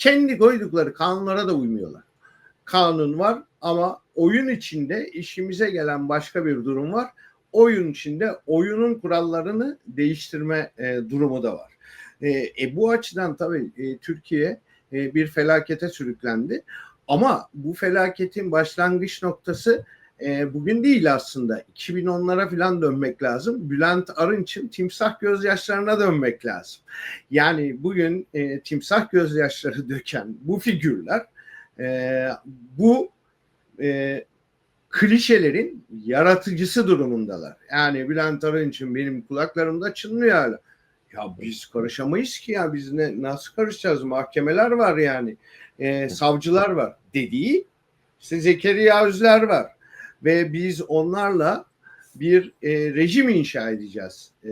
kendi koydukları kanunlara da uymuyorlar. Kanun var ama oyun içinde işimize gelen başka bir durum var. Oyun içinde oyunun kurallarını değiştirme e, durumu da var. E, e, bu açıdan tabii e, Türkiye e, bir felakete sürüklendi. Ama bu felaketin başlangıç noktası e, bugün değil aslında. 2010'lara falan dönmek lazım. Bülent Arınç'ın timsah gözyaşlarına dönmek lazım. Yani bugün e, timsah gözyaşları döken bu figürler e, bu e, klişelerin yaratıcısı durumundalar. Yani Bülent Arınç'ın benim kulaklarımda çınlıyor hala. Ya biz karışamayız ki ya biz ne nasıl karışacağız? Mahkemeler var yani. E, savcılar var dediği işte Zekeriya Özler var ve biz onlarla bir e, rejim inşa edeceğiz e,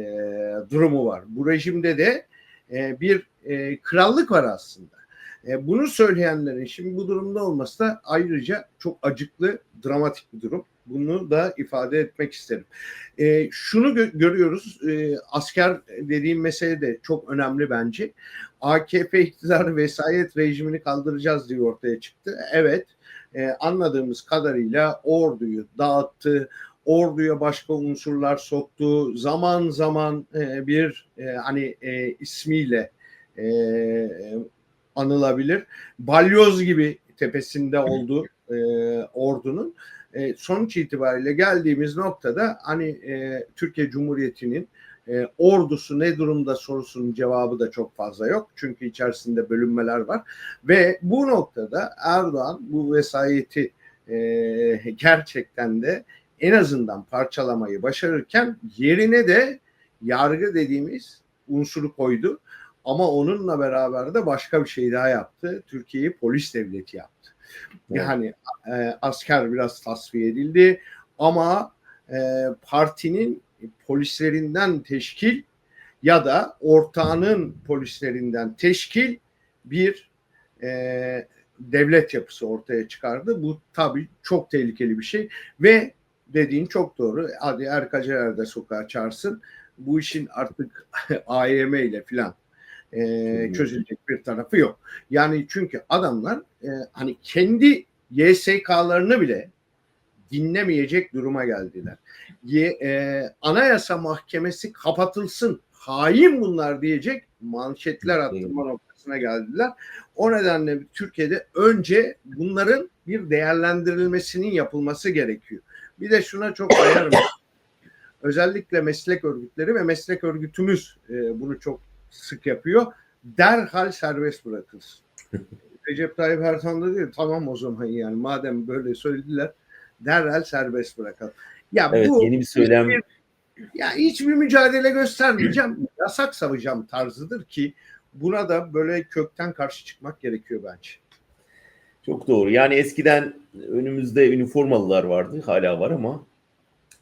durumu var. Bu rejimde de e, bir e, krallık var aslında. E, bunu söyleyenlerin şimdi bu durumda olması da ayrıca çok acıklı, dramatik bir durum. Bunu da ifade etmek isterim. E, şunu gö- görüyoruz, e, asker dediğim mesele de çok önemli bence. AKP iktidar vesayet rejimini kaldıracağız diye ortaya çıktı. Evet, e, anladığımız kadarıyla orduyu dağıttı, orduya başka unsurlar soktu. Zaman zaman e, bir e, hani e, ismiyle e, anılabilir. Balyoz gibi tepesinde oldu e, ordunun. E, sonuç itibariyle geldiğimiz noktada hani e, Türkiye Cumhuriyeti'nin e, ordusu ne durumda sorusunun cevabı da çok fazla yok. Çünkü içerisinde bölünmeler var. Ve bu noktada Erdoğan bu vesayeti e, gerçekten de en azından parçalamayı başarırken yerine de yargı dediğimiz unsuru koydu. Ama onunla beraber de başka bir şey daha yaptı. Türkiye'yi polis devleti yaptı. Yani e, asker biraz tasfiye edildi ama e, partinin polislerinden teşkil ya da ortağının polislerinden teşkil bir e, devlet yapısı ortaya çıkardı. Bu tabii çok tehlikeli bir şey ve dediğin çok doğru. Hadi Erkacer de sokağa çağırsın. Bu işin artık AYM ile filan e, çözülecek bir tarafı yok. Yani çünkü adamlar e, hani kendi YSK'larını bile dinlemeyecek duruma geldiler. Ye, e, Anayasa Mahkemesi kapatılsın, hain bunlar diyecek manşetler attırma noktasına geldiler. O nedenle Türkiye'de önce bunların bir değerlendirilmesinin yapılması gerekiyor. Bir de şuna çok ayarım. Özellikle meslek örgütleri ve meslek örgütümüz e, bunu çok sık yapıyor. Derhal serbest bırakılsın. Recep Tayyip Erdoğan da diyor tamam o zaman yani madem böyle söylediler derhal serbest bırakalım. Ya evet, bu yeni bir söylem. Hiçbir, ya hiçbir mücadele göstermeyeceğim. yasak savacağım tarzıdır ki buna da böyle kökten karşı çıkmak gerekiyor bence. Çok doğru. Yani eskiden önümüzde üniformalılar vardı. Hala var ama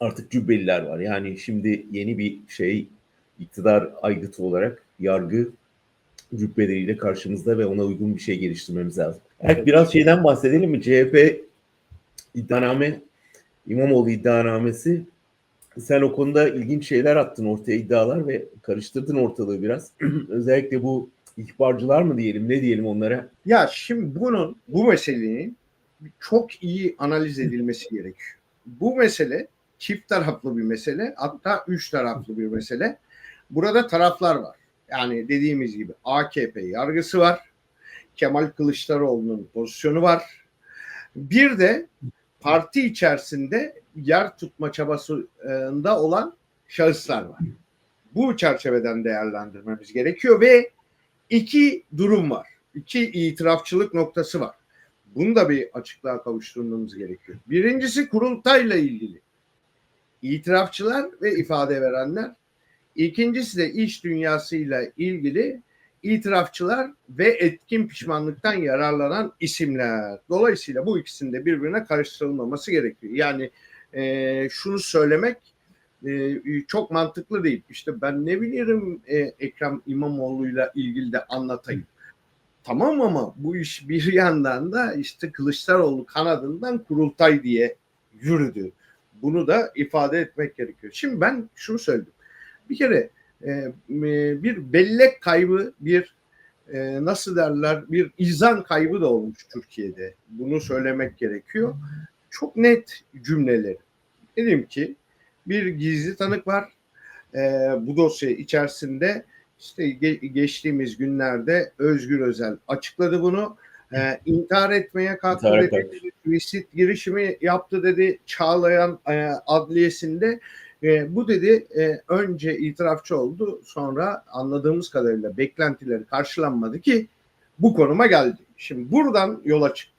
artık cübbeliler var. Yani şimdi yeni bir şey iktidar aygıtı olarak yargı cübbeleriyle karşımızda ve ona uygun bir şey geliştirmemiz lazım. Evet, biraz şeyden bahsedelim mi? CHP iddianame, İmamoğlu iddianamesi. Sen o konuda ilginç şeyler attın ortaya iddialar ve karıştırdın ortalığı biraz. Özellikle bu ihbarcılar mı diyelim ne diyelim onlara? Ya şimdi bunun bu meselenin çok iyi analiz edilmesi gerekiyor. Bu mesele çift taraflı bir mesele hatta üç taraflı bir mesele. Burada taraflar var. Yani dediğimiz gibi AKP yargısı var. Kemal Kılıçdaroğlu'nun pozisyonu var. Bir de parti içerisinde yer tutma çabasında olan şahıslar var. Bu çerçeveden değerlendirmemiz gerekiyor ve iki durum var. İki itirafçılık noktası var. Bunu da bir açıklığa kavuşturmamız gerekiyor. Birincisi kurultayla ilgili. İtirafçılar ve ifade verenler. İkincisi de iş dünyasıyla ilgili itirafçılar ve etkin pişmanlıktan yararlanan isimler. Dolayısıyla bu ikisinin de birbirine karıştırılmaması gerekiyor. Yani e, şunu söylemek e, çok mantıklı değil. İşte ben ne bilirim e, Ekrem İmamoğlu'yla ilgili de anlatayım. Tamam ama bu iş bir yandan da işte Kılıçdaroğlu kanadından kurultay diye yürüdü. Bunu da ifade etmek gerekiyor. Şimdi ben şunu söyledim. Bir kere bir bellek kaybı bir e, nasıl derler bir izan kaybı da olmuş Türkiye'de. Bunu söylemek gerekiyor. Çok net cümleler. Dedim ki bir gizli tanık var. E, bu dosya içerisinde işte ge- geçtiğimiz günlerde Özgür Özel açıkladı bunu. E, intihar etmeye kalktı İntihar dedi. Suisit girişimi yaptı dedi Çağlayan e, adliyesinde. E, bu dedi e, önce itirafçı oldu sonra anladığımız kadarıyla beklentileri karşılanmadı ki bu konuma geldi. Şimdi buradan yola çık